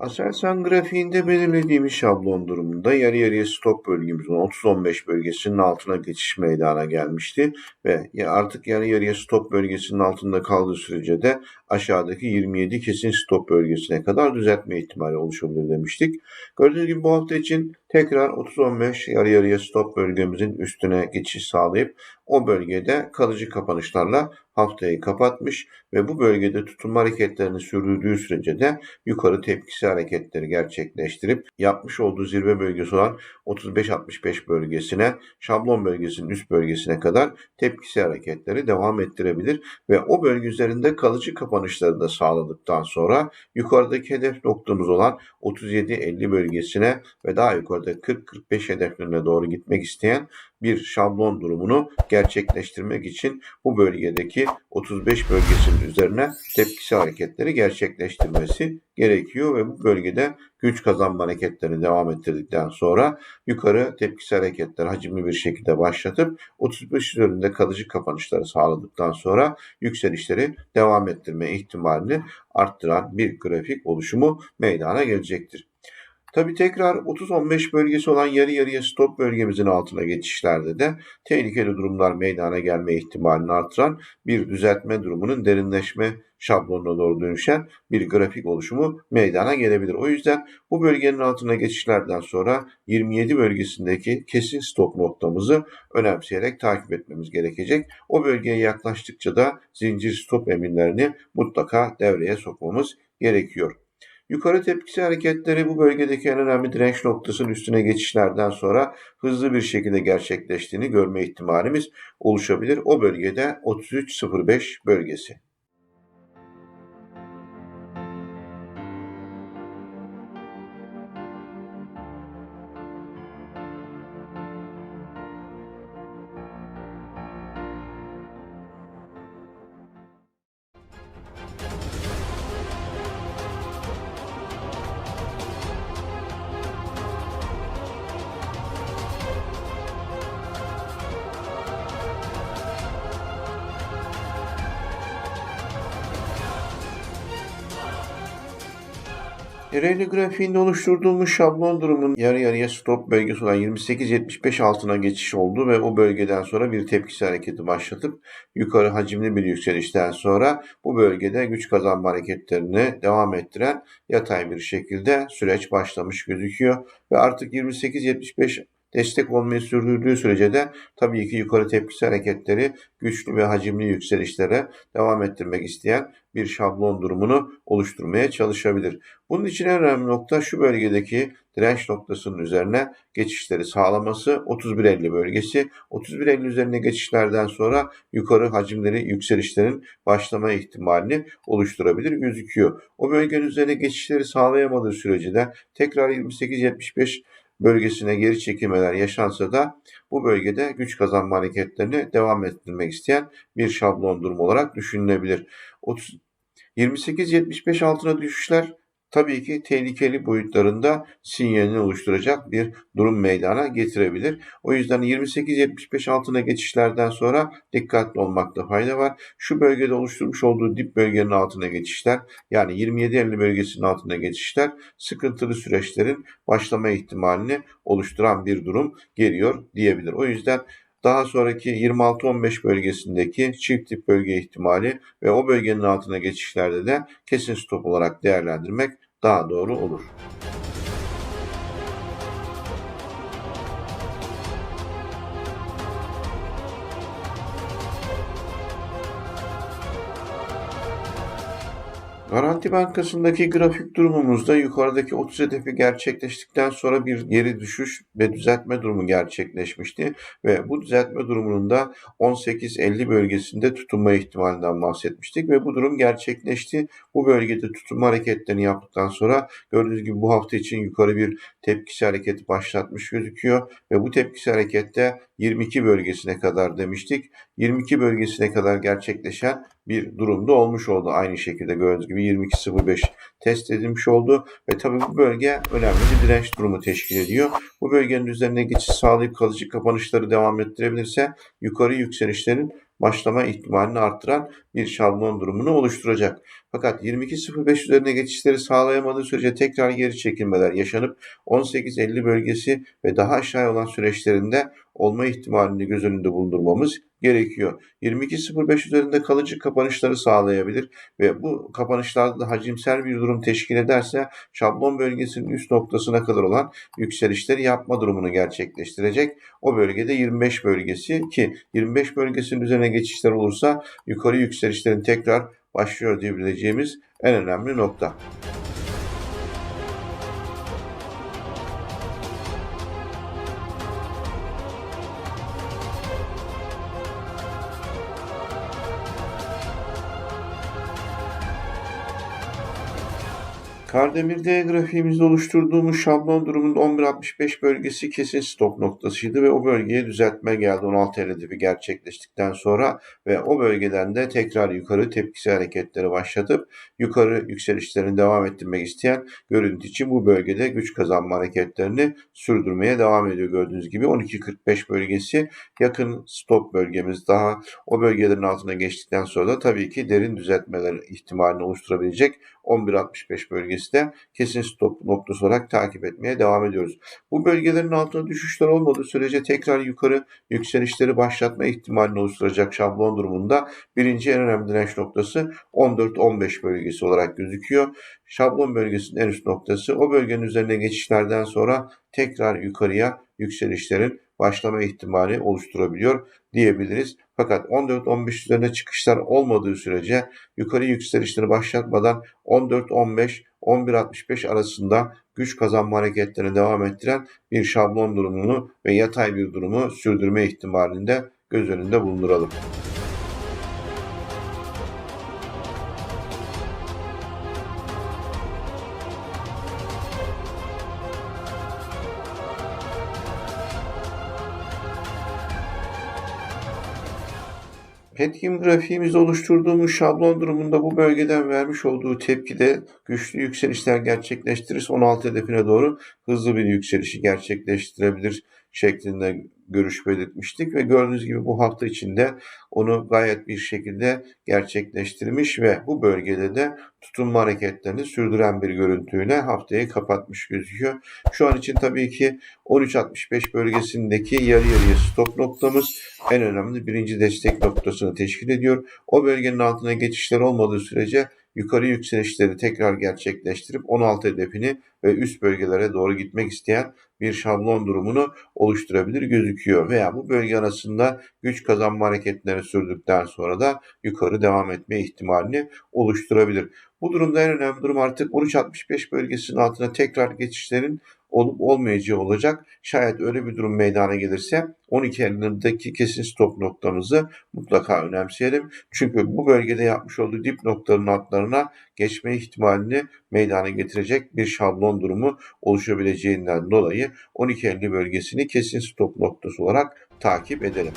Aselsan grafiğinde belirlediğimiz şablon durumunda yarı yarıya stop bölgemizin 30-15 bölgesinin altına geçiş meydana gelmişti ve artık yarı yarıya stop bölgesinin altında kaldığı sürece de aşağıdaki 27 kesin stop bölgesine kadar düzeltme ihtimali oluşabilir demiştik. Gördüğünüz gibi bu hafta için tekrar 30-15 yarı yarıya stop bölgemizin üstüne geçiş sağlayıp o bölgede kalıcı kapanışlarla haftayı kapatmış ve bu bölgede tutunma hareketlerini sürdürdüğü sürece de yukarı tepkisi hareketleri gerçekleştirip yapmış olduğu zirve bölgesi olan 35-65 bölgesine, şablon bölgesinin üst bölgesine kadar tepkisi hareketleri devam ettirebilir ve o bölge üzerinde kalıcı kapanışları da sağladıktan sonra yukarıdaki hedef noktamız olan 37-50 bölgesine ve daha yukarıda 40-45 hedeflerine doğru gitmek isteyen bir şablon durumunu gerçekleştirmek için bu bölgedeki 35 bölgesinin üzerine tepkisi hareketleri gerçekleştirmesi gerekiyor ve bu bölgede güç kazanma hareketlerini devam ettirdikten sonra yukarı tepkisi hareketler hacimli bir şekilde başlatıp 35 üzerinde kalıcı kapanışları sağladıktan sonra yükselişleri devam ettirme ihtimalini arttıran bir grafik oluşumu meydana gelecektir. Tabi tekrar 30-15 bölgesi olan yarı yarıya stop bölgemizin altına geçişlerde de tehlikeli durumlar meydana gelme ihtimalini artıran bir düzeltme durumunun derinleşme şablonuna doğru dönüşen bir grafik oluşumu meydana gelebilir. O yüzden bu bölgenin altına geçişlerden sonra 27 bölgesindeki kesin stop noktamızı önemseyerek takip etmemiz gerekecek. O bölgeye yaklaştıkça da zincir stop emirlerini mutlaka devreye sokmamız gerekiyor. Yukarı tepkisi hareketleri bu bölgedeki en önemli direnç noktasının üstüne geçişlerden sonra hızlı bir şekilde gerçekleştiğini görme ihtimalimiz oluşabilir. O bölgede 33.05 bölgesi. Ereğli grafiğinde oluşturduğumuz şablon durumun yarı yarıya stop bölgesi olan 28.75 altına geçiş oldu ve o bölgeden sonra bir tepkisi hareketi başlatıp yukarı hacimli bir yükselişten sonra bu bölgede güç kazanma hareketlerini devam ettiren yatay bir şekilde süreç başlamış gözüküyor. Ve artık 28.75 destek olmayı sürdürdüğü sürece de tabii ki yukarı tepkisi hareketleri güçlü ve hacimli yükselişlere devam ettirmek isteyen bir şablon durumunu oluşturmaya çalışabilir. Bunun için en önemli nokta şu bölgedeki direnç noktasının üzerine geçişleri sağlaması 31.50 bölgesi. 31.50 üzerine geçişlerden sonra yukarı hacimleri yükselişlerin başlama ihtimalini oluşturabilir gözüküyor. O bölgenin üzerine geçişleri sağlayamadığı sürece de tekrar 28.75 bölgesine geri çekilmeler yaşansa da bu bölgede güç kazanma hareketlerini devam ettirmek isteyen bir şablon durum olarak düşünülebilir. 28-75 altına düşüşler tabii ki tehlikeli boyutlarında sinyalini oluşturacak bir durum meydana getirebilir. O yüzden 28-75 altına geçişlerden sonra dikkatli olmakta fayda var. Şu bölgede oluşturmuş olduğu dip bölgenin altına geçişler yani 27-50 bölgesinin altına geçişler sıkıntılı süreçlerin başlama ihtimalini oluşturan bir durum geliyor diyebilir. O yüzden daha sonraki 26-15 bölgesindeki çift tip bölge ihtimali ve o bölgenin altına geçişlerde de kesin stop olarak değerlendirmek daha doğru olur. Garanti Bankası'ndaki grafik durumumuzda yukarıdaki 30 hedefi gerçekleştikten sonra bir geri düşüş ve düzeltme durumu gerçekleşmişti. Ve bu düzeltme durumunun da 18-50 bölgesinde tutunma ihtimalinden bahsetmiştik ve bu durum gerçekleşti. Bu bölgede tutunma hareketlerini yaptıktan sonra gördüğünüz gibi bu hafta için yukarı bir tepkisi hareketi başlatmış gözüküyor ve bu tepkisi harekette 22 bölgesine kadar demiştik. 22 bölgesine kadar gerçekleşen bir durumda olmuş oldu. Aynı şekilde gördüğünüz gibi 22.05 test edilmiş oldu ve tabii bu bölge önemli bir direnç durumu teşkil ediyor. Bu bölgenin üzerine geçiş sağlayıp kalıcı kapanışları devam ettirebilirse yukarı yükselişlerin başlama ihtimalini arttıran bir şablon durumunu oluşturacak. Fakat 22.05 üzerine geçişleri sağlayamadığı sürece tekrar geri çekilmeler yaşanıp 18.50 bölgesi ve daha aşağıya olan süreçlerinde olma ihtimalini göz önünde bulundurmamız gerekiyor. 22.05 üzerinde kalıcı kapanışları sağlayabilir ve bu kapanışlarda da hacimsel bir durum teşkil ederse şablon bölgesinin üst noktasına kadar olan yükselişleri yapma durumunu gerçekleştirecek. O bölgede 25 bölgesi ki 25 bölgesinin üzerine geçişler olursa yukarı yükselişlerin tekrar başlıyor diyebileceğimiz en önemli nokta. Kardemir'de grafiğimizde oluşturduğumuz şablon durumunda 11.65 bölgesi kesin stop noktasıydı ve o bölgeye düzeltme geldi 16.50 hedefi gerçekleştikten sonra ve o bölgeden de tekrar yukarı tepkisi hareketleri başlatıp yukarı yükselişlerini devam ettirmek isteyen görüntü için bu bölgede güç kazanma hareketlerini sürdürmeye devam ediyor. Gördüğünüz gibi 12.45 bölgesi yakın stop bölgemiz daha o bölgelerin altına geçtikten sonra da tabii ki derin düzeltmeler ihtimalini oluşturabilecek 11.65 bölgesi de kesin stop noktası olarak takip etmeye devam ediyoruz. Bu bölgelerin altına düşüşler olmadığı sürece tekrar yukarı yükselişleri başlatma ihtimalini oluşturacak şablon durumunda birinci en önemli direnç noktası 14-15 bölgesi olarak gözüküyor. Şablon bölgesinin en üst noktası o bölgenin üzerine geçişlerden sonra tekrar yukarıya yükselişlerin başlama ihtimali oluşturabiliyor diyebiliriz. Fakat 14-15 üzerine çıkışlar olmadığı sürece yukarı yükselişleri başlatmadan 14-15 11.65 arasında güç kazanma hareketlerini devam ettiren bir şablon durumunu ve yatay bir durumu sürdürme ihtimalini de göz önünde bulunduralım. Petkim grafiğimizde oluşturduğumuz şablon durumunda bu bölgeden vermiş olduğu tepkide güçlü yükselişler gerçekleştirirse 16 hedefine doğru hızlı bir yükselişi gerçekleştirebilir şeklinde görüş belirtmiştik ve gördüğünüz gibi bu hafta içinde onu gayet bir şekilde gerçekleştirmiş ve bu bölgede de tutunma hareketlerini sürdüren bir görüntüyle haftayı kapatmış gözüküyor. Şu an için tabii ki 13.65 bölgesindeki yarı yarıya stop noktamız en önemli birinci destek noktasını teşkil ediyor. O bölgenin altına geçişler olmadığı sürece yukarı yükselişleri tekrar gerçekleştirip 16 hedefini ve üst bölgelere doğru gitmek isteyen bir şablon durumunu oluşturabilir gözüküyor. Veya bu bölge arasında güç kazanma hareketlerini sürdükten sonra da yukarı devam etme ihtimalini oluşturabilir. Bu durumda en önemli durum artık 13.65 bölgesinin altına tekrar geçişlerin olup olmayacağı olacak. Şayet öyle bir durum meydana gelirse 12 Eylül'deki kesin stop noktamızı mutlaka önemseyelim. Çünkü bu bölgede yapmış olduğu dip noktaların altlarına geçme ihtimalini meydana getirecek bir şablon durumu oluşabileceğinden dolayı 12.50 bölgesini kesin stop noktası olarak takip edelim.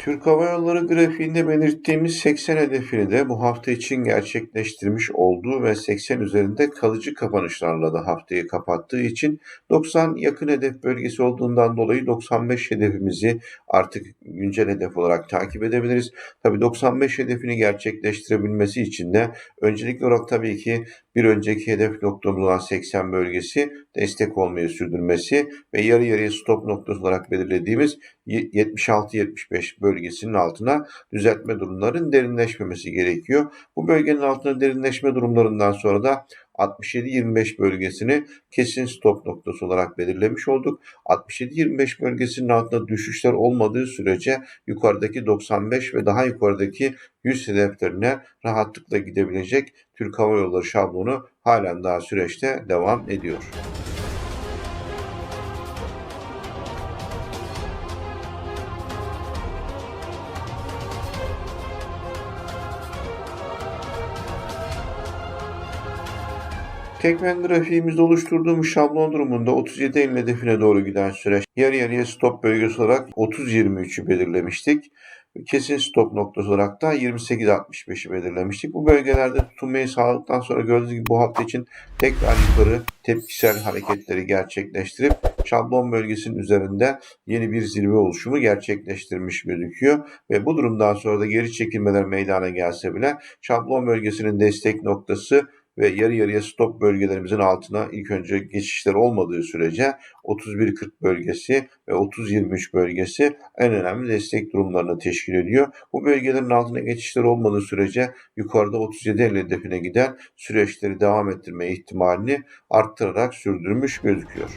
Türk Hava Yolları grafiğinde belirttiğimiz 80 hedefini de bu hafta için gerçekleştirmiş olduğu ve 80 üzerinde kalıcı kapanışlarla da haftayı kapattığı için 90 yakın hedef bölgesi olduğundan dolayı 95 hedefimizi artık güncel hedef olarak takip edebiliriz. Tabi 95 hedefini gerçekleştirebilmesi için de öncelikli olarak tabii ki bir önceki hedef noktamız olan 80 bölgesi destek olmayı sürdürmesi ve yarı yarıya stop noktası olarak belirlediğimiz 76-75 bölgesinin altına düzeltme durumların derinleşmemesi gerekiyor. Bu bölgenin altına derinleşme durumlarından sonra da 67-25 bölgesini kesin stop noktası olarak belirlemiş olduk. 67-25 bölgesinin altında düşüşler olmadığı sürece yukarıdaki 95 ve daha yukarıdaki 100 hedeflerine rahatlıkla gidebilecek Türk Hava Yolları şablonu halen daha süreçte devam ediyor. Tekmen grafiğimizde oluşturduğumuz şablon durumunda 37 Eylül hedefine doğru giden süreç yarı yarıya stop bölgesi olarak 30-23'ü belirlemiştik. Kesin stop noktası olarak da 28.65'i belirlemiştik. Bu bölgelerde tutunmayı sağladıktan sonra gördüğünüz gibi bu hafta için tekrar yukarı tepkisel hareketleri gerçekleştirip şablon bölgesinin üzerinde yeni bir zirve oluşumu gerçekleştirmiş gözüküyor. Ve bu durumdan sonra da geri çekilmeler meydana gelse bile şablon bölgesinin destek noktası ve yarı yarıya stop bölgelerimizin altına ilk önce geçişler olmadığı sürece 31.40 bölgesi ve 30.23 bölgesi en önemli destek durumlarını teşkil ediyor. Bu bölgelerin altına geçişler olmadığı sürece yukarıda 37.50 hedefine giden süreçleri devam ettirme ihtimalini arttırarak sürdürmüş gözüküyor.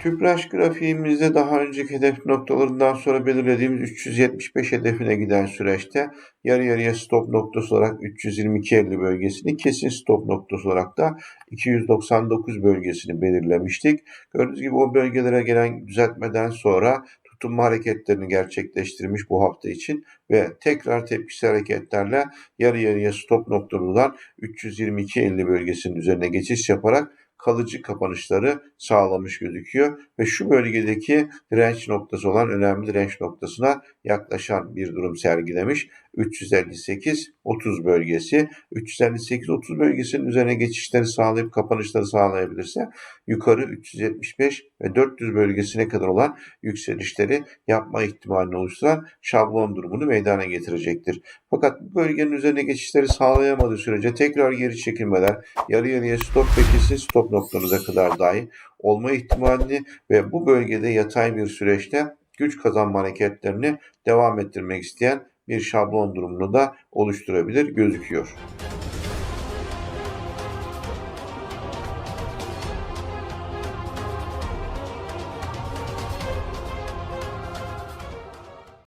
Tüpraş grafiğimizde daha önceki hedef noktalarından sonra belirlediğimiz 375 hedefine giden süreçte yarı yarıya stop noktası olarak 322.50 bölgesini kesin stop noktası olarak da 299 bölgesini belirlemiştik. Gördüğünüz gibi o bölgelere gelen düzeltmeden sonra tutunma hareketlerini gerçekleştirmiş bu hafta için ve tekrar tepkisel hareketlerle yarı yarıya stop noktaları olan 322.50 bölgesinin üzerine geçiş yaparak kalıcı kapanışları sağlamış gözüküyor ve şu bölgedeki direnç noktası olan önemli direnç noktasına yaklaşan bir durum sergilemiş. 358-30 bölgesi 358-30 bölgesinin üzerine geçişleri sağlayıp kapanışları sağlayabilirse yukarı 375 ve 400 bölgesine kadar olan yükselişleri yapma ihtimalini oluşturan şablon durumunu meydana getirecektir. Fakat bu bölgenin üzerine geçişleri sağlayamadığı sürece tekrar geri çekilmeler yarı yarıya stop ve kesin stop noktanıza kadar dahi olma ihtimalini ve bu bölgede yatay bir süreçte güç kazanma hareketlerini devam ettirmek isteyen bir şablon durumunu da oluşturabilir gözüküyor.